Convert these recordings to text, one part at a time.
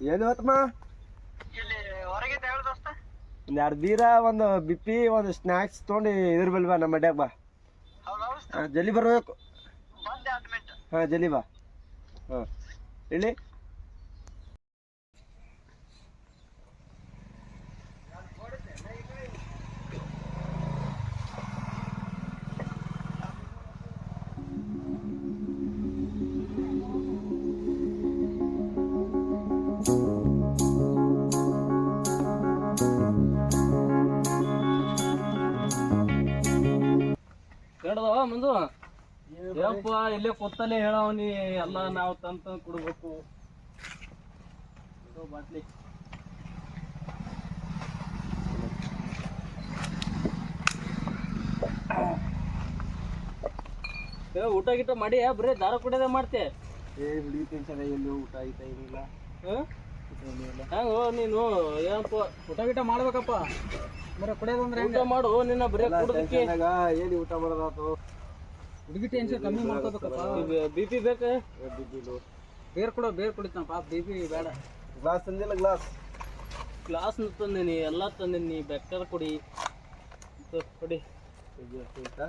ಎಲ್ಲಿ ಹೋತಮ್ಮ ಒಂದು ಎರಡು ಬೀರ ಒಂದು ಬಿಪ್ಪಿ ಒಂದು ಸ್ನ್ಯಾಕ್ಸ್ ತೊಗೊಂಡು ಇದ್ರ ಬಲ್ವಾ ನಮ್ಮ ಅಡ್ಯಾಗ ಬಾ. ಹಾಂ ಜಲ್ದಿ ಬರಬೇಕು. ಹಾಂ ಜಲ್ದಿ ಬಾ. ಹಾಂ. ಹೇಳಿ? ಕೇಳ್ದವ ಮುಂದು ಯಪ್ಪ ಇಲ್ಲೇ ಕೂತಲ್ಲೇ ಹೇಳವನಿ ಎಲ್ಲ ನಾವು ತಂತ ಕೊಡ್ಬೇಕು. ಬಾಟ್ಲಿ ಊಟ ಗೀಟ ಮಾಡಿ ಬರೀ ದಾರ ಕುಡಿಯೋದೇ ಮಾಡ್ತೆ. ಏ ಬಿಡಿ ಟೆನ್ಷನ್ ಎಲ್ಲಿ ಊಟ ಆಯ್ತಾ ಏನಿಲ್ಲ. ಹೆಂಗ ನೀನು ಏನಪ್ಪ? ಊಟ ಗೀಟ ಮಾಡ್ಬೇಕಪ್ಪ. ಬರೀ ಕುಡಿಯೋದಂದ್ರೆ ಊಟ ಮಾಡು ನಿನ್ನ ಬರೀ ಕುಡಿದಕ್ಕೆ. ಏನು ಊಟ ಮಾಡೋದಾತು ಹುಡುಗಿ ಟೆನ್ಷನ್ ಕಮ್ಮಿ ಮಾಡ್ಕೋಬೇಕಪ್ಪ. ಬಿ ಪಿ ಬೇಕ? ಲೋ. ಬೇರ್ ಕೊಡೋ ಬೇರ್ ಕುಡಿತಾನಪ್ಪ ಬಿ ಪಿ ಬೇಡ. ಗ್ಲಾಸ್ ತಂದಿಲ್ಲ ಗ್ಲಾಸ್? ಗ್ಲಾಸ್ ತಂದಿನಿ ಎಲ್ಲ ತಂದಿನಿ. ಬೆಕ್ಕರ್ ಕುಡಿ. ಕೊಡಿ.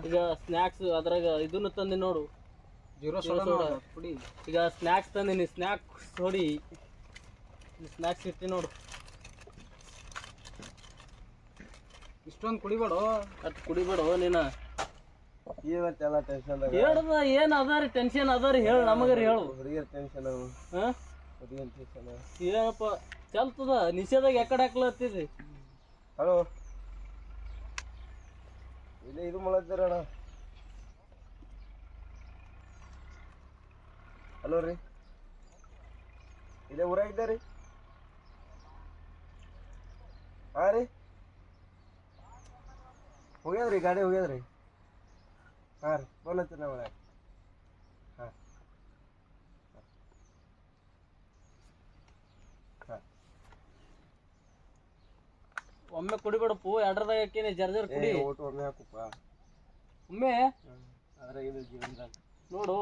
ಈಗ ಸ್ನ್ಯಾಕ್ಸ್ ಅದ್ರಾಗ ಇದನ್ನು ತಂದಿನಿ ನೋಡು. ಜೀರೋ ಸೋಡಾ ಕುಡಿ. ಈಗ ಸ್ನ್ಯಾಕ್ಸ್ ತಂದಿನಿ. ಸ್ನ್ಯಾಕ್ಸ್ ನೋಡಿ ಸ್ನ್ಯಾಕ್ಸ್ ಇಟ್ಟಿ ನೋಡು. ಇಷ್ಟೊಂದು ಕುಡಿಬೇಡ? ಅಟ್ ಕುಡಿಬೇಡ ನೀನ? ಇವತ್ತೆಲ್ಲ ಟೆನ್ಷನ್ ಹೇಳ್ದ ಏನ್ ಅದಾರಿ ಟೆನ್ಷನ್ ಅದಾರಿ ಹೇಳು ನಮಗರಿ ಹೇಳು. ಹುಡುಗಿಯರ್ ಟೆನ್ಷನ್ ಹಾ? ಹುಡುಗಿಯರ್ ಟೆನ್ಷನ್ ಏನಪ್ಪ ಚಲ್ತದ ನಿಷೇಧಾಗ ಯಾಕಡೆ ಹಾಕ್ಲತ್ತೀರಿ ಹಲೋ? ಇಲ್ಲೇ ಇದು ಮಾಡತ್ತೀರಣ್ಣ ಹಲೋ ರೀ? ಇಲ್ಲೇ ಊರಾಗ ಇದ್ದೀರಿ ಹಾಂ ರೀ? ಹೋಗ್ಯದ್ರಿ ಗಾಡಿ ಹೋಗ್ಯದ್ರಿ? ಹಾಂ ರೀ ಫೋನ್ ಹಚ್ಚಿರ ಹಾಂ. ಒಮ್ಮೆ ಕುಡಿಬೇಡಪ್ಪು ಎರಡರದಾಗ ಹಾಕೀನಿ ಜರ್ಜರ್ ಕುಡಿ. ಓಟು ಒಮ್ಮೆ ಹಾಕುಪ್ಪ. ಒಮ್ಮೆ? ಅದ್ರಾಗ ಇದು ಜೀವನದಾಗ. ನೋಡು.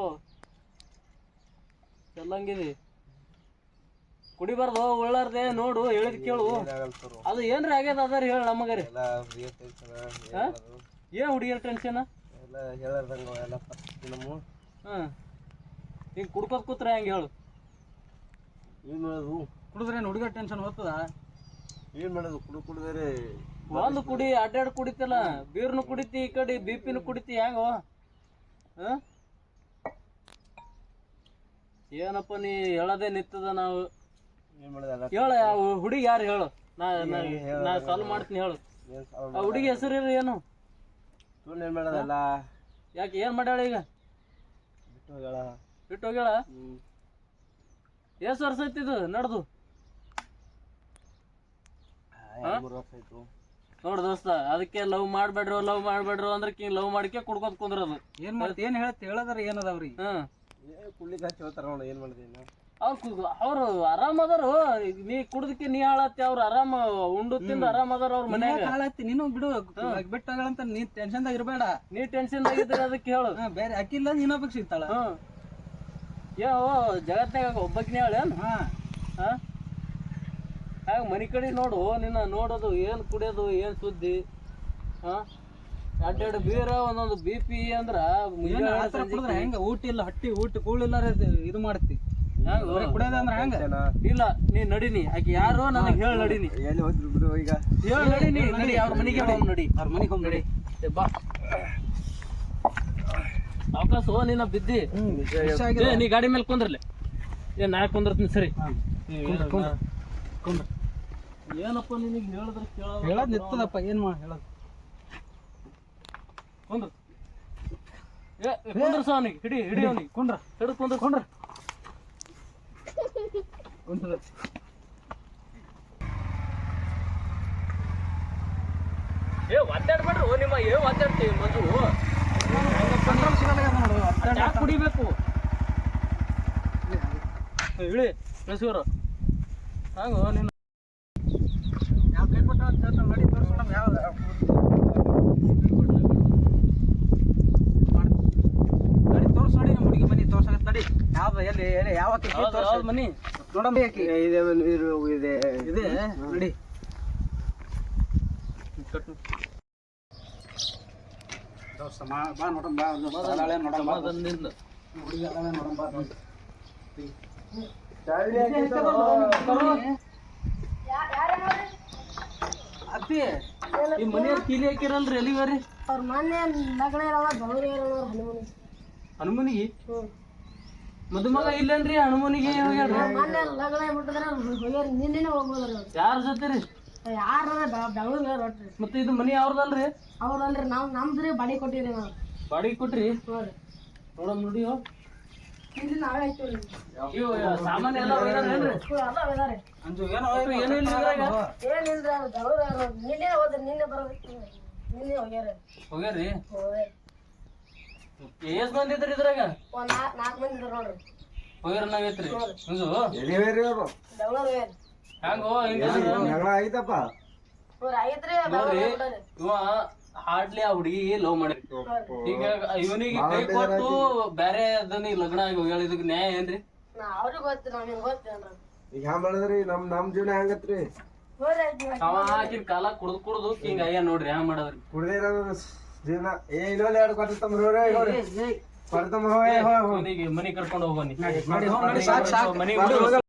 ಚಲ್ಲಂಗಿದಿ. ಕುಡಿಬಾರ್ದು ಉಳ್ಳಾರ್ದೆ ನೋಡು ಹೇಳಿದ್ ಕೇಳು. ಅದು ಏನ್ರಿ ಆಗ್ಯದ ಅದಾರ ಹೇಳ ನಮಗರಿ. ಏನ್ ಹುಡುಗಿಯರ್ ಟೆನ್ಷನ್ ಹಿಂಗ್ ಕುಡ್ಕೋದ್ ಕೂತ್ರ ಹೆಂಗ್ ಹೇಳು? ಏನ್ ಮಾಡೋದು? ಕುಡಿದ್ರೇನು ಹುಡುಗ ಟೆನ್ಷನ್ ಹೋಗ್ತದ? ಏನ್ ಮಾಡೋದು? ಕುಡು ಕುಡಿದ್ರೆ ಒಂದು ಕುಡಿ ಅಡ್ಡಾಡ್ ಕುಡಿತಲ್ಲ. ಬೀರ್ನು ಕುಡಿತಿ ಈ ಕಡೆ ಬಿ ಪಿನು ಕುಡಿತಿ ಹೆಂಗ? ಏನಪ್ಪ ನೀ ಹೇಳದೇ ನಿತ್ತದ ನಾವು? ಹೇಳ ಹುಡುಗಿ ಯಾರು ಹೇಳು? ನಾ ನಾ- ನಾ ಸಾಲ್ವ್ ಮಾಡ್ತೀನಿ ಹೇಳು. ಆ ಹುಡುಗಿ ಹೆಸರು ಏನು ಮಾಡೋದಲ್ಲ? ಯಾಕೆ ಏನ್ ಮಾಡ್ಯಾಳ ಈಗ? ಬಿಟ್ಟು ಹೋಗ್ಯಾಳ. ಬಿಟ್ಟು ಹೋಗ್ಯಾಳ? ಹ್ಮ್. ಎಷ್ಟು ವರ್ಷ ನಡ್ದು. ಮೂರ್ ವರ್ಷ ಆಯ್ತು. ನೋಡ್ ದೋಸ್ತ ಅದಕ್ಕೆ ಲವ್ ಮಾಡ್ಬೇಡ್ರು ಲವ್ ಮಾಡ್ಬೇಡ್ರು ಅಂದ್ರೆ ಕಿ ಲವ್ ಮಾಡ್ಕೆ ಕುಡ್ಕೋದ್ ಕುಂದ್ರದು. ಏನ್ ಮಾಡ್ತಿ? ಏನ್ ಹೇಳತ್? ಹೇಳದ್ರ ಏನದವ್ರಿ? ಹ್ಮ್. ಏ ಕುಳ್ಳಿಗೆ ಹಚ್ಚಿ ಹೋಗ್ತಾರ ನೋಡ ಏನ್ ಮಾಡಿದೆ ಇನ್ನು? ಅವ್ರು ಅವ್ರು ಆರಾಮ್ ಅದಾರು. ನೀ ಕುಡ್ದಕ್ಕೆ ನೀ ಹಾಳತ್ತಿ ಅವ್ರು ಆರಾಮ ಉಂಡು ತಿಂದ ಆರಾಮ್ ಅದಾರ ಅವ್ರ ಮನ್ಯಾಗ. ಹಾಳತ್ತಿ ನೀನು ಬಿಡು. ಬಿಟ್ಟಾಗಳಂತ ನೀ ಟೆನ್ಷನ್ದಾಗ ಇರಬೇಡ. ನೀ ಟೆನ್ಷನ್ ಇದ್ರೆ ಅದಕ್ಕೆ ಹೇಳು. ಬೇರೆ ಅಕ್ಕಿಲ್ಲ ನೀನ ಪಕ್ಷ ಇರ್ತಾಳ. ಯೋ ಜಗತ್ನಾಗ ಒಬ್ಬಕ್ನೇ ಹೇಳೇನು ಹಾ. ಹಾಗ ಮನಿ ಕಡೆ ನೋಡು ನಿನ್ನ ನೋಡೋದು ಏನು ಕುಡಿಯೋದು ಏನ್ ಸುದ್ದಿ? ಹಾ? ಎರಡೆರಡು ಬೀರ ಒಂದೊಂದು ಬಿ ಪಿ ಅಂದ್ರ ಸಂಜೆ ಕುಡಿದ್ರೆ ಹೆಂಗ? ಊಟ ಇಲ್ಲ ಹಟ್ಟಿ ಊಟ ಕೂಳಿಲ್ಲ ಇದು ಮಾಡ್ತಿ. ಇಲ್ಲ ನೀ ನಡಿನಿ. ಆಕೆ ಯಾರು ನನಗೆ ಹೇಳ ನಡಿನಿ. ಎಲ್ಲಿ ಹೋದ್ರು ಬಿಡು ಈಗ. ಹೇಳ ನಡಿನಿ ನಡಿ ಅವ್ರ ಮನೆಗೆ ಹೋಗ್ ನಡಿ. ಅವ್ರ ಮನೆಗೆ ಹೋಗಿ ನಡಿ. ಬಾ. ಅವಕಾಶ ಹೋ ನಿನ್ನ ಬಿದ್ದಿ. ನೀ ಗಾಡಿ ಮೇಲೆ ಕುಂದ್ರಲೆ. ಏ ನಾ ಕುಂದ್ರತೀನಿ ಸರಿ. ಕುಂದ್ರ. ಏನಪ್ಪ ನಿನಗೆ ಹೇಳಿದ್ರೆ ಕೇಳ ಹೇಳದ್ ನಿತ್ತದಪ್ಪ ಏನ್ ಮಾಡಿ ಹೇಳ ಕುಂದ್ರ. ಏ ಕುಂದ್ರ ಕುಂದ್ರಸ ಅವನಿಗೆ. ಹಿಡಿ ಹಿಡಿ ಅವನಿಗೆ. ಕುಂಡ್ರ ಹಿಡಿದು ಕುಂದ್ರ. ಕುಂದ್ರ. ಏ ಒದ್ದಾಡ್ಬೇಡ್ರಿ ನಿಮ್ಮ ಏ ಒದ್ದಾಡ್ತೀವಿ ಯಾಕೆ ಕುಡಿಬೇಕು. ಹಂಗ ನೀನು. ಯಾವ ಕೈ ಕೊಟ್ಟ ಯಾವ ನಡಿ ತೋರ್ಸು ನಡಿ ನಮ್ಮ ಹುಡುಗಿ ಮನೆ ನಡಿ. ಯಾವ್ದು ಎಲ್ಲಿ ಎಲ್ಲಿ ಯಾವ ತೋರ್ಸು. ಮನಿ ನೋಡಮ್ಮ ಇದೆ ಇದು ಇದೆ ಇದೆ. ನಡಿ. ಬಾ ಬಾ ನಾಳೆ. ಹುಡುಗಿ ಈ ಮನೆಯವ್ರ ಕೀಲಿ ಹಾಕಿರಲ್ರಿ ಎಲ್ಲಿಗಾರಿ ಅವ್ರ ಮೊನ್ನೆ ಲಗ್ನ ಹನುಮನಿಗೆ. ಮದುಮಗ ಇಲ್ಲನ್ರಿ ಹನುಮನಿಗೆ ಮೊನ್ನೆ ಹೋಗ್ಯಾರ? ಹೋಗ್ಬೋದ್ರಿ ಯಾರ ಜೊತೆ ರೀ ಯಾರು ಬೆಂಗಳೂರು ಮತ್ತೆ ಇದು ಮನಿ ಅವ್ರದಲ್ರಿ? ಅವ್ರಲ್ರಿ ನಾವು ನಮ್ದ್ರಿ ಬಾಡಿ ಕೊಟ್ಟಿರಿ ನಾವು. ಬಾಡಿಗೆ ಕೊಟ್ರಿ? ನೋಡಮ್ ನೋಡಿ ಇವು. ಇಲ್ಲಿ ನಾವೇ ಐತಿವ್ರಿ. ಇವು ಸಾಮಾನ್ಯ ಎಲ್ಲ ಒಯ್ದಾರೇನ್ರಿ? ಇವ್ರು ಎಲ್ಲ ಇದಾರೆ ಅಂಜು ಏನೋ ಇವು ಏನೂ ಇದ್ರಾಗ? ಏನಿಲ್ರಿ ಅವ್ರು ಬೆಂಗಳೂರು ಇರೋರು ನಿನ್ನೆ ಹೋದ್ರಿ ನಿನ್ನೆ ಬರೋದಕ್ಕೆ ನಿನ್ನೆ ಹೋಗ್ಯಾರ. ಹೋಗ್ಯಾರಿ ಹೋಗ್ಯಾರ. ಎಷ್ಟ್ ಮಂದಿ ಇದ್ರಿ ಇದ್ರಾಗ? ಒಂದ್ ನಾಲ್ಕು ನಾಲ್ಕು ಮಂದಿ ಇದಾರೆ ನೋಡ್ರಿ. ಹಿಂಗು? ಎಲ್ಲಿವೇರಿ ಅವ್ರು? ಬೆಂಗಳೂರು ಹೋಗ್ಯಾರ. ಹ್ಯಾಂಗೋ ಹಿಂಗ ಜಗಳ ಐತಪ್ಪ ಇವ್ರು ಐತ್ರಿ ಬೆಂಗಳೂರು ಹೋಗ್ಬಿಟ್ಟಾರೆ ಇವ ಹಾಡ್ಲಿ ಆ ಹುಡುಗಿ ಲವ್ ಮಾಡಿ ಈಗ ಇವನಿಗೆ ಕೈ ಕೊಟ್ಟು ಬ್ಯಾರೆ ಅದನ್ನ ಲಗ್ನ ಆಗಿ ಹೋಗ್ಯಾಳ ಇದಕ್ಕೆ ನ್ಯಾಯ ಏನ್ರಿ? ನಾ ಅವ್ರಿಗೆ ಗೊತ್ತಿಲ್ಲ ನಮ್ಗೆ ಗೊತ್ತೇನ್ರಿ ಈಗ ಹ್ಯಾಂಗ ಮಾಡಿದ್ರಿ? ನಮ್ ನಮ್ ಜೀವನ ಹೆಂಗತ್ರಿ? ಅವ ಹಾಕಿನ ಕಾಲ ಕುಡ್ದು ಕುಡ್ದು ಹಿಂಗ ಅಯ್ಯ ನೋಡ್ರಿ ಹ್ಯಾಂಗ ಮಾಡದ್ರಿ? ಕುಡ್ದೇ ಜೀವನ ಏ ಇನ್ನೊಂದ್ ಎರಡು ಕೊಡ್ತಮ್ಮ ಕೊಡ್ತಮ್ಮ ಹೋಯ್ ಹೋಯ್ ಮನಿ ಕರ್ಕೊಂಡು ಹೋಗ್ ನಡಿ ಸಾಕ್ ಸಾಕ್. ಮನಿಗೆ